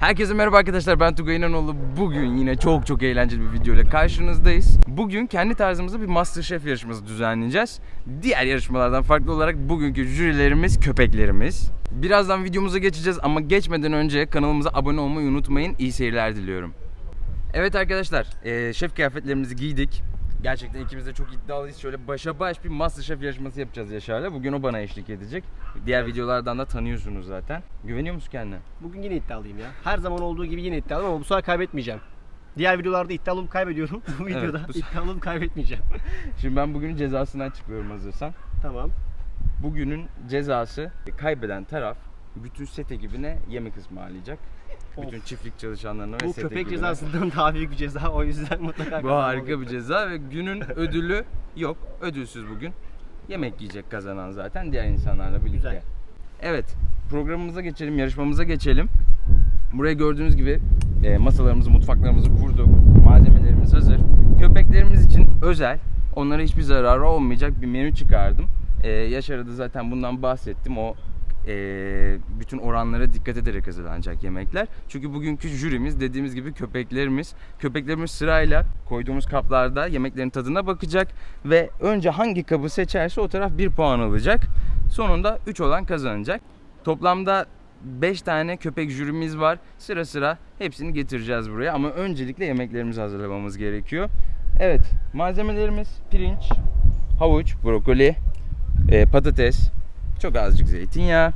Herkese merhaba arkadaşlar ben Tugay İnanoğlu. Bugün yine çok çok eğlenceli bir video ile karşınızdayız. Bugün kendi tarzımızda bir Masterchef yarışması düzenleyeceğiz. Diğer yarışmalardan farklı olarak bugünkü jürilerimiz köpeklerimiz. Birazdan videomuza geçeceğiz ama geçmeden önce kanalımıza abone olmayı unutmayın. İyi seyirler diliyorum. Evet arkadaşlar, şef kıyafetlerimizi giydik. Gerçekten ikimiz de çok iddialıyız. Şöyle başa baş bir Masterchef yarışması yapacağız Yaşar'la. Bugün o bana eşlik edecek. Diğer videolardan da tanıyorsunuz zaten. Güveniyor musun kendine? Bugün yine iddialıyım ya. Her zaman olduğu gibi yine iddialıyım ama bu sefer kaybetmeyeceğim. Diğer videolarda iddialı olup kaybediyorum. Bu videoda bu- iddialı olup kaybetmeyeceğim. Şimdi ben bugünün cezasından çıkıyorum hazırsan. tamam. Bugünün cezası kaybeden taraf bütün set ekibine yemek ısmarlayacak. Bütün çiftlik çalışanlarına ve Bu köpek cezasından daha büyük bir ceza o yüzden mutlaka Bu harika bir ceza ve günün ödülü yok. Ödülsüz bugün. Yemek yiyecek kazanan zaten diğer insanlarla birlikte. Güzel. Evet, programımıza geçelim, yarışmamıza geçelim. Buraya gördüğünüz gibi e, masalarımızı, mutfaklarımızı kurduk. Malzemelerimiz hazır. Köpeklerimiz için özel, onlara hiçbir zararı olmayacak bir menü çıkardım. E, Yaşar'a da zaten bundan bahsettim. O e, bütün oranlara dikkat ederek hazırlanacak yemekler. Çünkü bugünkü jürimiz dediğimiz gibi köpeklerimiz. Köpeklerimiz sırayla koyduğumuz kaplarda yemeklerin tadına bakacak ve önce hangi kabı seçerse o taraf 1 puan alacak. Sonunda 3 olan kazanacak. Toplamda 5 tane köpek jürimiz var. Sıra sıra hepsini getireceğiz buraya ama öncelikle yemeklerimizi hazırlamamız gerekiyor. Evet, malzemelerimiz pirinç, havuç, brokoli, e, patates, çok azıcık zeytinyağı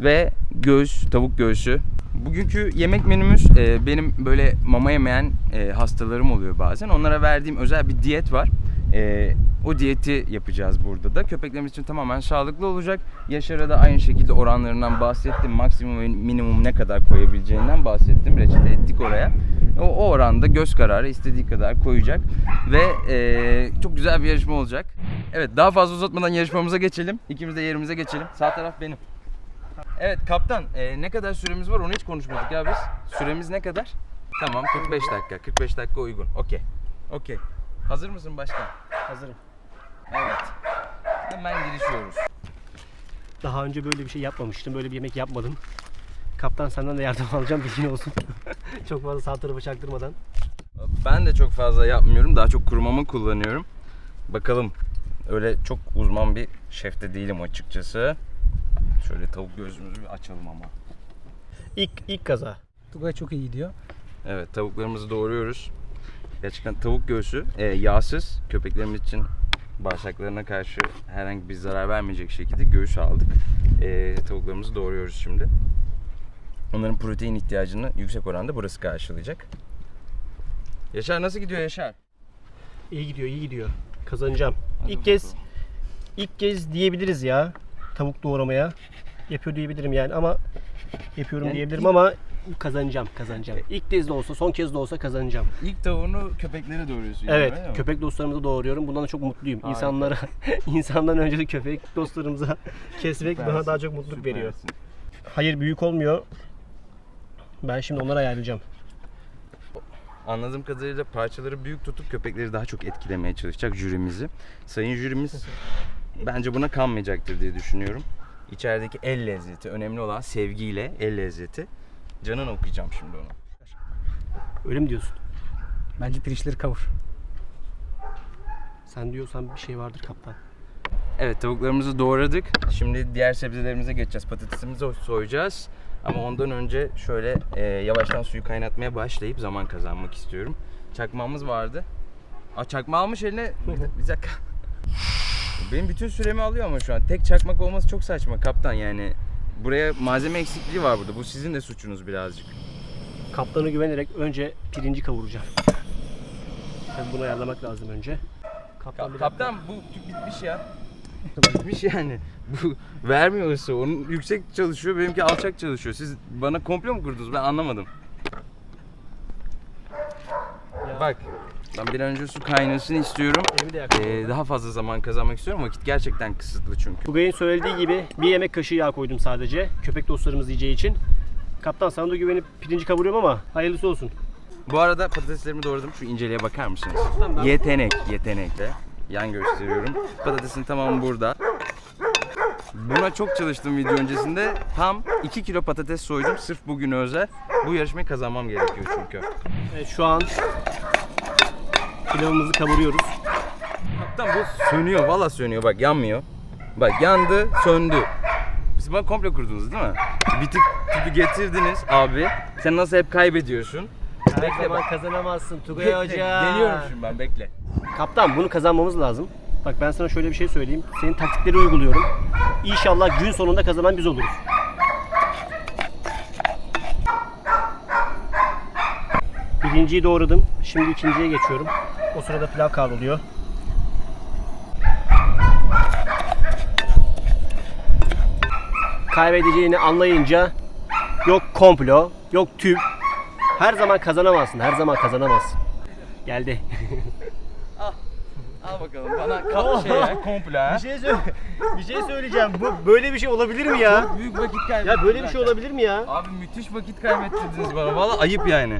ve göğüs, tavuk göğsü. Bugünkü yemek menümüz e, benim böyle mama yemeyen e, hastalarım oluyor bazen. Onlara verdiğim özel bir diyet var. E, o diyeti yapacağız burada da. Köpeklerimiz için tamamen sağlıklı olacak. Yaşar'a da aynı şekilde oranlarından bahsettim. Maksimum ve minimum ne kadar koyabileceğinden bahsettim. Reçete ettik oraya. O, o oranda göz kararı istediği kadar koyacak. Ve e, çok güzel bir yarışma olacak. Evet daha fazla uzatmadan yarışmamıza geçelim. İkimiz de yerimize geçelim. Sağ taraf benim. Evet kaptan e, ne kadar süremiz var onu hiç konuşmadık ya biz. Süremiz ne kadar? Tamam 45 dakika. 45 dakika uygun. Okey. Okey. Hazır mısın başkan? Hazırım. Evet. Hemen girişiyoruz. Daha önce böyle bir şey yapmamıştım. Böyle bir yemek yapmadım. Kaptan senden de yardım alacağım bilgin olsun. Çok fazla sağ tarafı çaktırmadan. Ben de çok fazla yapmıyorum. Daha çok kurumamı kullanıyorum. Bakalım. Öyle çok uzman bir şef de değilim açıkçası. Şöyle tavuk gözümüzü bir açalım ama. İlk ilk kaza. Tugay çok iyi gidiyor. Evet tavuklarımızı doğruyoruz. Gerçekten tavuk göğsü e, yağsız köpeklerimiz için bağırsaklarına karşı herhangi bir zarar vermeyecek şekilde göğüs aldık. E, tavuklarımızı doğruyoruz şimdi. Onların protein ihtiyacını yüksek oranda burası karşılayacak. Yaşar nasıl gidiyor Yaşar? İyi gidiyor, iyi gidiyor. Kazanacağım. Hadi ilk kez bakalım. ilk kez diyebiliriz ya tavuk doğramaya. Yapıyor diyebilirim yani ama yapıyorum Yani diyebilirim ilk- ama kazanacağım, kazanacağım. İlk kez de olsa, son kez de olsa kazanacağım. İlk tavuğunu köpeklere doğruyorsun. yani, Evet, öyle mi? köpek dostlarımızı doğuruyorum. Bundan da çok mutluyum. Harika. İnsanlara, insandan önce de köpek dostlarımıza kesmek bana Süpersin, daha çok mutluluk veriyor. süpersin. Hayır büyük olmuyor. Ben şimdi onları ayarlayacağım. Anladığım kadarıyla parçaları büyük tutup köpekleri daha çok etkilemeye çalışacak jürimizi. Sayın jürimiz bence buna kanmayacaktır diye düşünüyorum. İçerideki el lezzeti, önemli olan sevgiyle el lezzeti. Canını okuyacağım şimdi onu. Öyle mi diyorsun? Bence pirinçleri kavur. Sen diyorsan bir şey vardır kaptan. Evet tavuklarımızı doğradık. Şimdi diğer sebzelerimize geçeceğiz. Patatesimizi soyacağız. Ama ondan önce şöyle e, yavaştan suyu kaynatmaya başlayıp zaman kazanmak istiyorum. Çakmağımız vardı. Aa çakma almış eline. Bir, dakika. Benim bütün süremi alıyor ama şu an. Tek çakmak olması çok saçma kaptan yani. Buraya malzeme eksikliği var burada. Bu sizin de suçunuz birazcık. Kaptana güvenerek önce pirinci kavuracağım. Tabii bunu ayarlamak lazım önce. Kaptan, bir dakika. Kaptan bu tüp bitmiş ya. bitmiş yani. Bu vermiyor ısı. Onun yüksek çalışıyor, benimki alçak çalışıyor. Siz bana komplo mu kurdunuz? Ben anlamadım. Ya, Bak, ben bir an önce su kaynasın istiyorum. elimi de yaktım. Ee, daha fazla zaman kazanmak istiyorum. Vakit gerçekten kısıtlı çünkü. Tugay'ın söylediği gibi bir yemek kaşığı yağ koydum sadece. Köpek dostlarımız yiyeceği için. Kaptan sana da güvenip pirinci kavuruyorum ama hayırlısı olsun. Bu arada patateslerimi doğradım. Şu inceliğe bakar mısınız? Tamam, ben- Yetenek, yetenekle. Yan gösteriyorum. Patatesin tamamı burada. Buna çok çalıştım video öncesinde. Tam 2 kilo patates soydum sırf bugün özel. Bu yarışmayı kazanmam gerekiyor çünkü. Evet, şu an pilavımızı kavuruyoruz. Hatta bu sönüyor, valla sönüyor bak yanmıyor. Bak yandı, söndü. Siz bana komple kurdunuz değil mi? Bir tık tüpü getirdiniz abi. Sen nasıl hep kaybediyorsun? Bekle bak. kazanamazsın Tugay Bekle, Deniyorum şimdi ben bekle. Kaptan bunu kazanmamız lazım. Bak ben sana şöyle bir şey söyleyeyim. Senin taktikleri uyguluyorum. İnşallah gün sonunda kazanan biz oluruz. Birinciyi doğradım. Şimdi ikinciye geçiyorum. O sırada pilav kavruluyor. Kaybedeceğini anlayınca yok komplo, yok tüp. Her zaman kazanamazsın. Her zaman kazanamazsın. Geldi. Al bakalım bana kap şey ya, komple ha. Bir şey söyle. Bir şey söyleyeceğim. Bu böyle bir şey olabilir mi ya? Çok büyük vakit kaybettim. Ya böyle bir şey olabilir mi ya? Abi müthiş vakit kaybettirdiniz bana. Valla ayıp yani.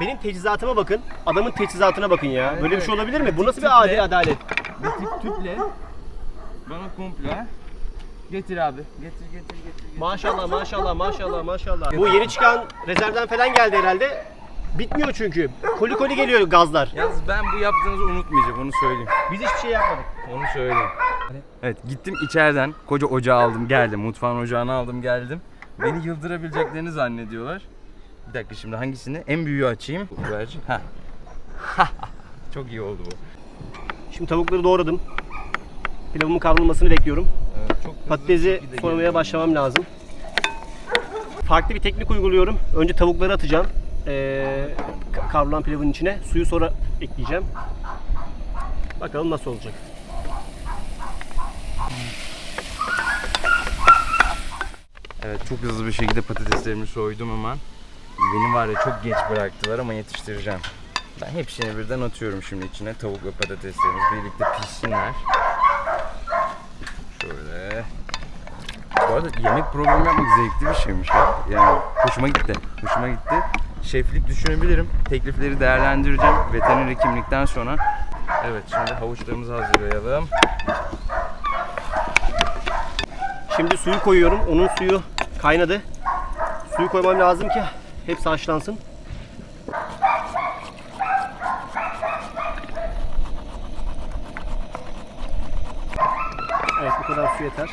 Benim teçhizatıma bakın. Adamın teçhizatına bakın ya. Evet, Böyle bir şey olabilir mi? Bu nasıl bir adil adalet? Bir tip tüple. Bana komple. Getir abi. Getir getir getir. getir. Maşallah maşallah maşallah maşallah. Bu yeni çıkan rezervden falan geldi herhalde. Bitmiyor çünkü. Koli koli geliyor gazlar. Yalnız ben bu yaptığınızı unutmayacağım onu söyleyeyim. Biz hiçbir şey yapmadık. Onu söyleyeyim. Evet gittim içeriden koca ocağı aldım geldim. Mutfağın ocağını aldım geldim. Beni yıldırabileceklerini zannediyorlar. Bir dakika şimdi hangisini? En büyüğü açayım. Ha. Çok iyi oldu bu. Şimdi tavukları doğradım. Pilavımın kavrulmasını bekliyorum. Evet, çok Patatesi soymaya başlamam lazım. Farklı bir teknik uyguluyorum. Önce tavukları atacağım. Ee, ka- kavrulan pilavın içine. Suyu sonra ekleyeceğim. Bakalım nasıl olacak. Evet çok hızlı bir şekilde patateslerimi soydum hemen. Beni var ya çok geç bıraktılar ama yetiştireceğim. Ben hepsini birden atıyorum şimdi içine. Tavuk ve patateslerimiz birlikte pişsinler. Şöyle. Bu arada yemek programı yapmak zevkli bir şeymiş ya. Yani hoşuma gitti. Hoşuma gitti. Şeflik düşünebilirim. Teklifleri değerlendireceğim veteriner hekimlikten sonra. Evet şimdi havuçlarımızı hazırlayalım. Şimdi suyu koyuyorum. Onun suyu kaynadı. Suyu koymam lazım ki hepsi haşlansın. Evet bu kadar su yeter.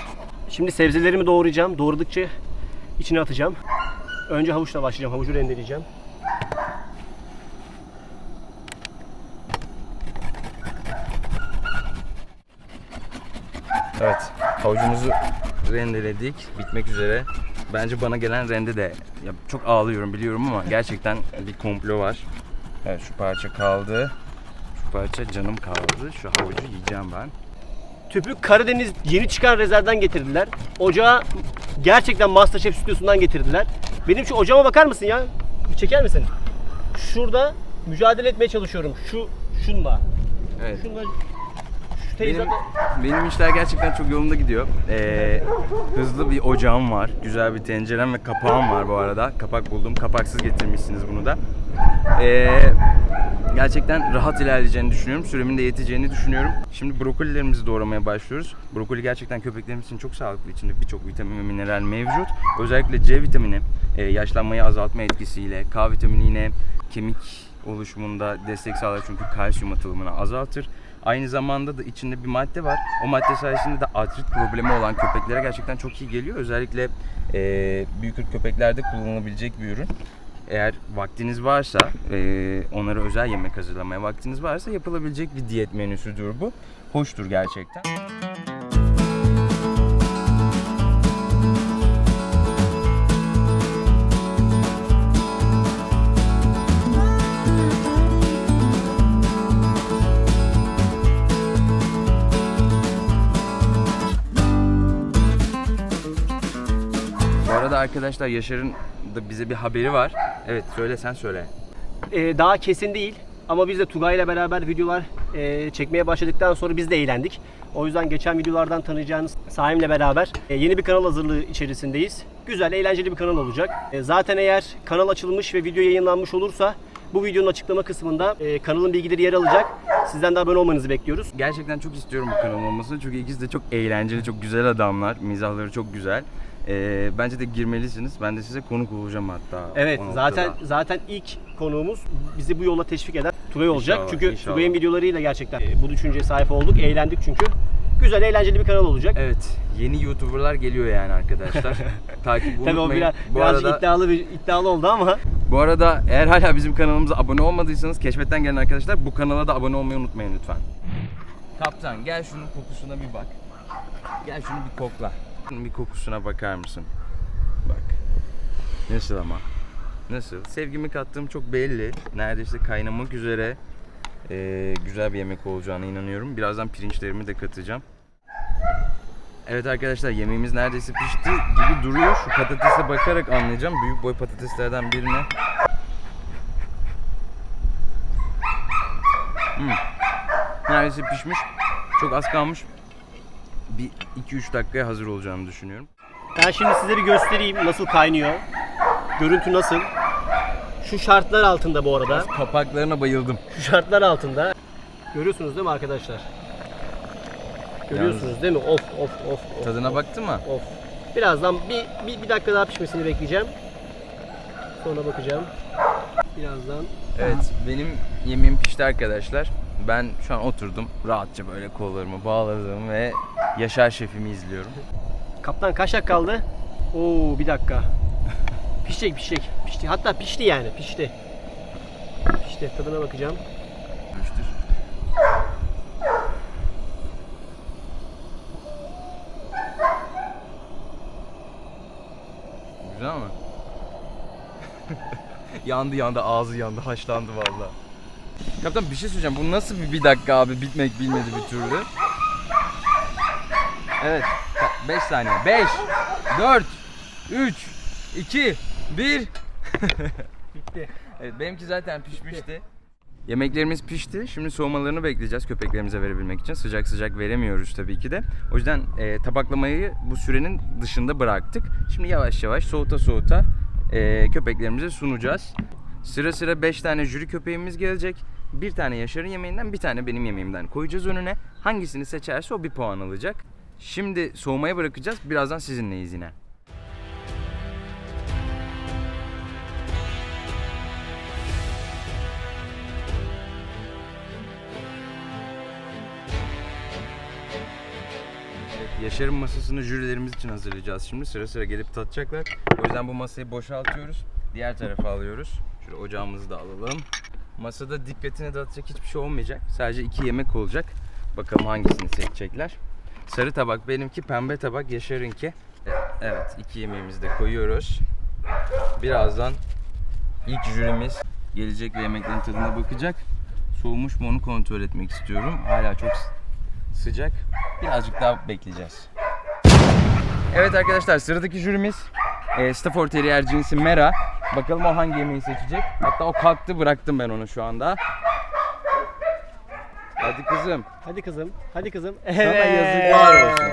Şimdi sebzelerimi doğrayacağım. Doğradıkça içine atacağım. Önce havuçla başlayacağım. Havucu rendeleyeceğim. Evet, havucumuzu rendeledik. Bitmek üzere. Bence bana gelen rende de ya çok ağlıyorum biliyorum ama gerçekten bir komplo var. Evet şu parça kaldı. Şu parça canım kaldı. Şu havucu yiyeceğim ben. Tüpü Karadeniz yeni çıkan rezervden getirdiler. Ocağı gerçekten Masterchef stüdyosundan getirdiler. Benim şu ocağıma bakar mısın ya? Bir çeker misin? Şurada mücadele etmeye çalışıyorum. Şu şunla. Evet. Şunla şu Benim, benim işler gerçekten çok yolunda gidiyor. Ee, hızlı bir ocağım var. Güzel bir tencerem ve kapağım var bu arada. Kapak buldum. Kapaksız getirmişsiniz bunu da. Ee, gerçekten rahat ilerleyeceğini düşünüyorum. Süremin de yeteceğini düşünüyorum. Şimdi brokolilerimizi doğramaya başlıyoruz. Brokoli gerçekten köpeklerimiz için çok sağlıklı. İçinde birçok vitamin ve mineral mevcut. Özellikle C vitamini e, yaşlanmayı azaltma etkisiyle, K vitamini yine kemik oluşumunda destek sağlar çünkü kalsiyum atılımını azaltır. Aynı zamanda da içinde bir madde var. O madde sayesinde de artrit problemi olan köpeklere gerçekten çok iyi geliyor. Özellikle e, büyük köpeklerde kullanılabilecek bir ürün. Eğer vaktiniz varsa, e, onlara özel yemek hazırlamaya vaktiniz varsa yapılabilecek bir diyet menüsüdür bu. Hoştur gerçekten. Bu arada arkadaşlar Yaşar'ın da bize bir haberi var. Evet söyle sen söyle. Ee, daha kesin değil. Ama biz de Tugay ile beraber videolar e, çekmeye başladıktan sonra biz de eğlendik. O yüzden geçen videolardan tanıyacağınız Saim'le beraber e, yeni bir kanal hazırlığı içerisindeyiz. Güzel, eğlenceli bir kanal olacak. E, zaten eğer kanal açılmış ve video yayınlanmış olursa bu videonun açıklama kısmında e, kanalın bilgileri yer alacak. Sizden de abone olmanızı bekliyoruz. Gerçekten çok istiyorum bu kanalın olmasını çünkü ikisi de çok eğlenceli, çok güzel adamlar. Mizahları çok güzel. Ee, bence de girmelisiniz. Ben de size konuk olacağım hatta. Evet o noktada. zaten zaten ilk konuğumuz bizi bu yola teşvik eden Tugay olacak. İnşallah, çünkü inşallah. Tugay'ın videolarıyla gerçekten e, bu düşünceye sahip olduk. Eğlendik çünkü. Güzel eğlenceli bir kanal olacak. Evet, yeni YouTuber'lar geliyor yani arkadaşlar. Takip unutmayın. Tabii o biraz, bu birazcık arada iddialı bir iddialı oldu ama bu arada eğer hala bizim kanalımıza abone olmadıysanız keşfetten gelen arkadaşlar bu kanala da abone olmayı unutmayın lütfen. Kaptan gel şunun kokusuna bir bak. Gel şunu bir kokla. Bir kokusuna bakar mısın? Bak. Nasıl ama? Nasıl? Sevgimi kattığım çok belli. Neredeyse kaynamak üzere eee, güzel bir yemek olacağına inanıyorum. Birazdan pirinçlerimi de katacağım. Evet arkadaşlar yemeğimiz neredeyse pişti gibi duruyor. Şu patatese bakarak anlayacağım. Büyük boy patateslerden birine. Hmm. Neredeyse pişmiş. Çok az kalmış. Bir 2-3 dakikaya hazır olacağını düşünüyorum. ben şimdi size bir göstereyim nasıl kaynıyor. Görüntü nasıl? Şu şartlar altında bu arada. Kapaklarına bayıldım. Şu şartlar altında. Görüyorsunuz değil mi arkadaşlar? Görüyorsunuz değil mi? Of of of of. Tadına baktın mı? Of. Birazdan bir, bir, bir dakika daha pişmesini bekleyeceğim. Sonra bakacağım. Birazdan. Evet benim yemeğim pişti arkadaşlar. Ben şu an oturdum rahatça böyle kollarımı bağladım ve Yaşar şefimi izliyorum. Kaptan kaç dakika kaldı? Oo bir dakika. pişecek pişecek. Pişti. Hatta pişti yani pişti. Pişti. Tadına bakacağım. Görüştür. Güzel mi? yandı yandı ağzı yandı haşlandı valla. Kaptan bir şey söyleyeceğim. Bu nasıl bir bir dakika abi bitmek bilmedi bir türlü. Evet. 5 saniye. 5 4 3 2 1 Bitti. Evet benimki zaten pişmişti. Yemeklerimiz pişti. Şimdi soğumalarını bekleyeceğiz köpeklerimize verebilmek için. Sıcak sıcak veremiyoruz tabii ki de. O yüzden e, tabaklamayı bu sürenin dışında bıraktık. Şimdi yavaş yavaş soğuta soğuta e, köpeklerimize sunacağız. Sıra sıra 5 tane jüri köpeğimiz gelecek. Bir tane Yaşar'ın yemeğinden bir tane benim yemeğimden koyacağız önüne. Hangisini seçerse o bir puan alacak. Şimdi soğumaya bırakacağız. Birazdan sizinleyiz yine. Yaşar'ın masasını jürilerimiz için hazırlayacağız şimdi. Sıra sıra gelip tatacaklar. O yüzden bu masayı boşaltıyoruz. Diğer tarafa alıyoruz. Şöyle ocağımızı da alalım. Masada dikkatini dağıtacak hiçbir şey olmayacak. Sadece iki yemek olacak. Bakalım hangisini seçecekler. Sarı tabak benimki, pembe tabak Yaşar'ınki. Evet, iki yemeğimizi de koyuyoruz. Birazdan ilk jürimiz gelecek ve yemeklerin tadına bakacak. Soğumuş mu onu kontrol etmek istiyorum. Hala çok sıcak. Birazcık daha bekleyeceğiz. Evet arkadaşlar sıradaki jürimiz e, Stafford Terrier cinsi Mera. Bakalım o hangi yemeği seçecek. Hatta o kalktı bıraktım ben onu şu anda. Hadi kızım. Hadi kızım. Hadi kızım. Sana yazıklar olsun.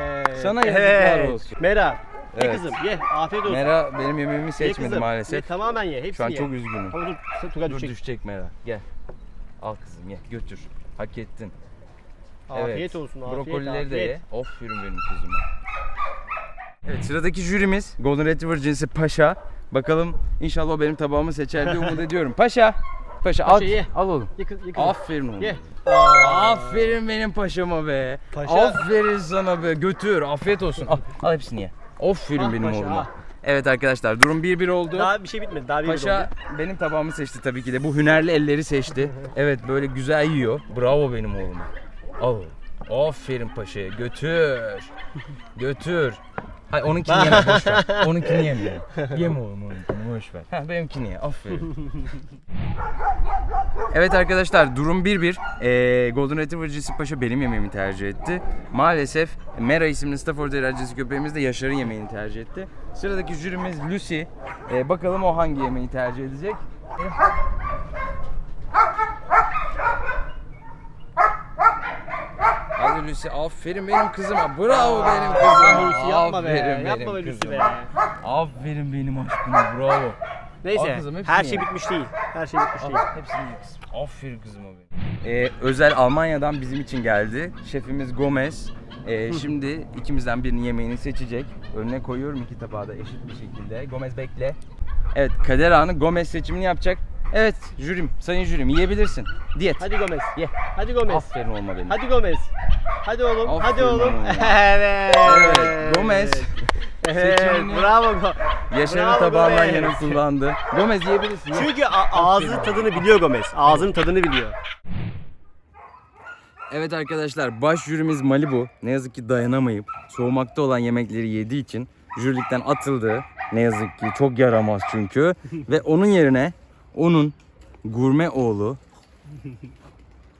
Sana yazıklar Evet. olsun. Mera. Ye Evet. kızım ye. Afiyet olsun. Mera benim yemeğimi Ye seçmedi kızım. Ye, maalesef. tamamen ye. Hepsini Şu an ye. çok üzgünüm. Ama dur. sen Tugay Dur düşecek. düşecek Mera. Gel. Al kızım ye götür. Hak ettin. Afiyet olsun. Afiyet, Brokolileri de afiyet. ye. Aferin benim kızıma. Evet sıradaki jürimiz Golden Retriever cinsi Paşa. Bakalım inşallah o benim tabağımı seçer diye umut ediyorum. Paşa. Paşa al. Paşa ye. Al oğlum. Ye kızım. Aferin oğlum. Ye. Aferin benim paşama be. Paşa. Aferin sana be. Götür. Afiyet olsun. Al, al hepsini ye. Aferin Ah benim paşa, oğluma. ah. Evet arkadaşlar durum 1-1 oldu. Daha bir şey bitmedi. Daha bir Paşa oldu. benim tabağımı seçti tabii ki de. Bu hünerli elleri seçti. Evet böyle güzel yiyor. Bravo benim oğluma. Al. Aferin paşaya. Götür. Götür. Hayır onunkini yeme boş ver. Onunkini yeme. Yeme oğlum onunkini boş ver. Ha benimkini ye. Aferin. Evet arkadaşlar durum 1-1. Ee, Golden Retriever cinsi paşa benim yemeğimi tercih etti. Maalesef Mera isimli Stafford Terrier cinsi köpeğimiz de Yaşar'ın yemeğini tercih etti. Sıradaki jürimiz Lucy. Ee, bakalım o hangi yemeği tercih edecek. Hadi Lucy aferin benim kızıma. Bravo benim kızıma. Lucy yapma be. Aferin Yapma benim be Lucy kızıma. be. Aferin benim aşkıma bravo. Neyse. Al kızım, hepsini her şey ye. bitmiş değil. Her şey bitmiş değil. Hepsini ye kızım. Aferin kızıma benim. Ee, özel Almanya'dan bizim için geldi. Şefimiz Gomez. Ee, şimdi ikimizden birinin yemeğini seçecek. Önüne koyuyorum iki tabağı da eşit bir şekilde. Gomez bekle. Evet Kader Ağa'nın Gomez seçimini yapacak. Evet jürim, sayın jürim yiyebilirsin. Diyet. Hadi Gomez. Ye. Hadi Gomez. Aferin olma benim. Hadi Gomez. Hadi oğlum. Aferin hadi oğlum. oğlum. evet. Evet, Gomez. Evet. Seçimini- Bravo. Yaşar'ın Bravo tabağından Gomez. yana kullandı. Gomez yiyebilirsin. ye. Çünkü a- ağzının tadını biliyor Gomez. Ağzının tadını biliyor. Evet arkadaşlar baş jürimiz Malibu ne yazık ki dayanamayıp soğumakta olan yemekleri yediği için jürilikten atıldı. Ne yazık ki çok yaramaz çünkü. Ve onun yerine onun gurme oğlu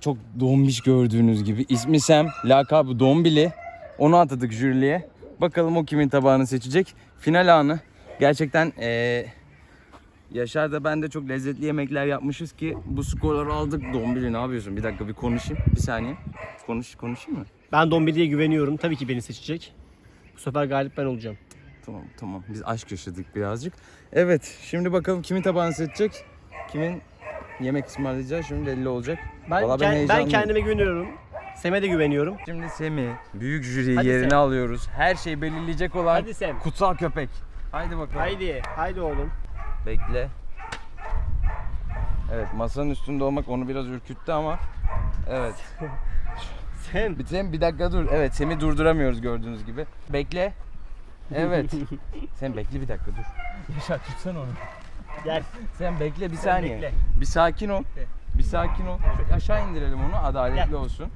çok dombiş gördüğünüz gibi ismi Sam lakabı Dombili onu atadık jüriliğe. Bakalım o kimin tabağını seçecek. Final anı gerçekten eee Yaşar da ben de çok lezzetli yemekler yapmışız ki bu skorları aldık. Dombili ne yapıyorsun? Bir dakika bir konuşayım. Bir saniye. Konuş konuşayım mı? Ben Dombili'ye güveniyorum. Tabii ki beni seçecek. Bu sefer galip ben olacağım. Tamam tamam. Biz aşk yaşadık birazcık. Evet şimdi bakalım kimin tabağını seçecek? Kimin yemek ısmarlayacağı şimdi belli olacak. Ben, Vallahi ken- ben heyecanlıyım. kendime güveniyorum. Sem'e de güveniyorum. Şimdi Semih büyük jüriyi Hadi yerine Sem. alıyoruz. Her şeyi belirleyecek olan Hadi Sem. kutsal köpek. Haydi bakalım. Haydi. Haydi oğlum. Bekle. Evet masanın üstünde olmak onu biraz ürküttü ama evet. Sem. Bir, Sem bir dakika dur. Evet Sem'i durduramıyoruz gördüğünüz gibi. Bekle. Evet. Sen bekle bir dakika dur. Yaşar tutsana onu. Gel. Sen bekle bir saniye. bekle. Bir sakin ol. Bir sakin ol. Şöyle aşağı indirelim onu adaletli Gel. olsun.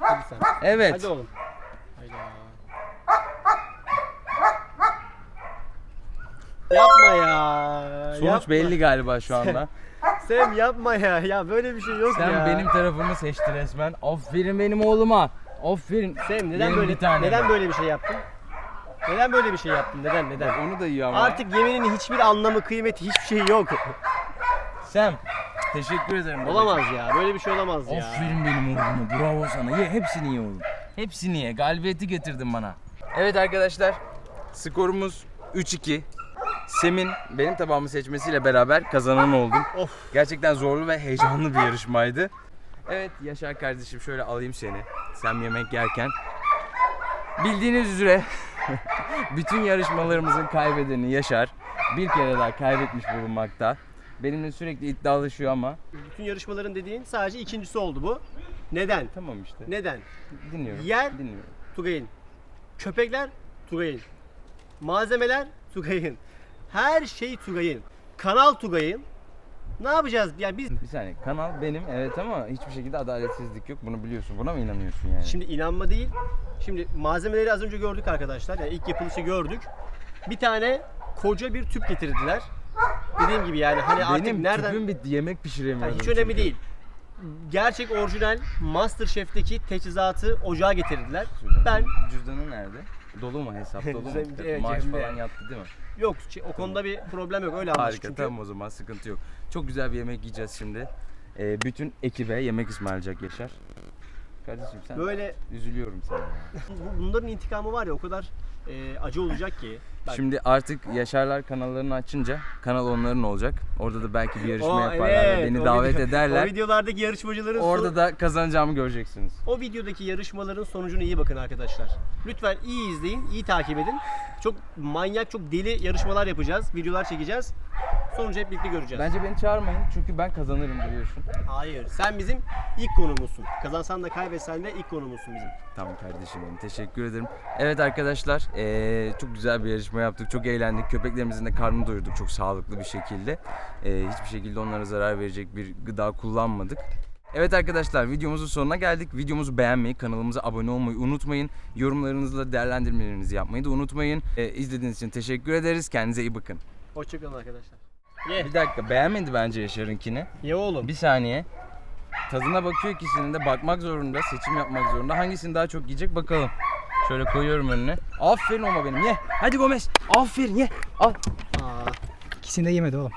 Hadi sen. Evet. Hadi oğlum. Yapma ya. Sonuç yapma. belli galiba şu anda. Sem yapma ya. Ya böyle bir şey yok Sen ya. benim tarafımı seçti resmen. Aferin benim oğluma. Aferin. Sem neden Benim böyle bir tane neden var. böyle bir şey yaptın? Neden böyle bir şey yaptın? Neden neden? Onu da yiyor ama. Artık yemenin hiçbir anlamı, kıymeti, hiçbir şey yok. Sam. Teşekkür ederim. babacığım. olamaz ya. Böyle bir şey olamaz ya. Aferin benim oğluma. Bravo sana. Ye hepsini ye oğlum. Hepsini ye. Galibiyeti getirdin bana. Evet arkadaşlar. Skorumuz 3-2. Sem'in benim tabağımı seçmesiyle beraber kazanan oldum. Of. Gerçekten zorlu ve heyecanlı bir yarışmaydı. Evet Yaşar kardeşim şöyle alayım seni. Sen yemek yerken. Bildiğiniz üzere bütün yarışmalarımızın kaybedeni Yaşar bir kere daha kaybetmiş bulunmakta. Benimle sürekli iddialaşıyor ama Bütün yarışmaların dediğin sadece ikincisi oldu bu. Neden? tamam işte. Neden? Dinliyorum. Yer- Dinliyorum. Tugay'ın. Köpekler Tugay'ın. Malzemeler Tugay'ın. Her şey Tugay'ın. Kanal Tugay'ın. Ne yapacağız? Ya biz Bir saniye kanal benim evet ama hiçbir şekilde adaletsizlik yok bunu biliyorsun buna mı inanıyorsun yani? şimdi inanma değil. Şimdi malzemeleri az önce gördük arkadaşlar. Yani ilk yapılışı gördük. Bir tane koca bir tüp getirdiler. Dediğim gibi yani hani artık benim nereden tüpüm bitti yemek pişiremiyorum. Yani hiç önemli çünkü. değil. Gerçek orijinal Masterchef'teki teçhizatı ocağa getirdiler. Ben Cüzdanın nerede? Dolu mu hesap dolu mu? Evet, Maaş cebimde. falan yattı değil mi? yok o konuda bir problem yok öyle anlaştık Harika çünkü. tamam o zaman sıkıntı yok. Çok güzel bir yemek yiyeceğiz şimdi. Ee, bütün ekibe yemek ısmarlayacak Yaşar. Kardeşim sen Böyle üzülüyorum sana. ya. bu- bunların intikamı var ya o kadar e, acı olacak ki. Bak, Şimdi artık Yaşarlar kanallarını açınca kanal onların olacak. Orada da belki bir yarışma o- yaparlar ve evet, beni o davet video- ederler. O videolardaki yarışmacıların Orada son- da kazanacağımı göreceksiniz. o videodaki yarışmaların sonucuna iyi bakın arkadaşlar. Lütfen iyi izleyin, iyi takip edin. Çok manyak, çok deli yarışmalar yapacağız, videolar çekeceğiz. Sonucu hep birlikte göreceğiz. Bence beni çağırmayın çünkü ben kazanırım biliyorsun. Hayır, sen bizim ilk konumuzsun. Kazansan da kaybetsen de ilk konumuzsun bizim. Tamam kardeşim benim teşekkür ederim. Evet arkadaşlar eee, çok güzel bir yarışma yaptık. Çok eğlendik. Köpeklerimizin de karnını doyurduk çok sağlıklı bir şekilde. Eee, hiçbir şekilde onlara zarar verecek bir gıda kullanmadık. Evet arkadaşlar videomuzun sonuna geldik. Videomuzu beğenmeyi, kanalımıza abone olmayı unutmayın. Yorumlarınızla değerlendirmelerinizi yapmayı da unutmayın. Eee, izlediğiniz için teşekkür ederiz. Kendinize iyi bakın. Hoşçakalın arkadaşlar. Ye, Bir dakika beğenmedi bence Yaşar'ınkini. ye oğlum. Bir saniye. Tadına bakıyor ikisinin de bakmak zorunda, seçim yapmak zorunda. Hangisini daha çok yiyecek bakalım. Şöyle koyuyorum önüne. Aferin ama benim ye. Hadi Gomez. Aferin ye. Al. Aa, İkisini de yemedi oğlum.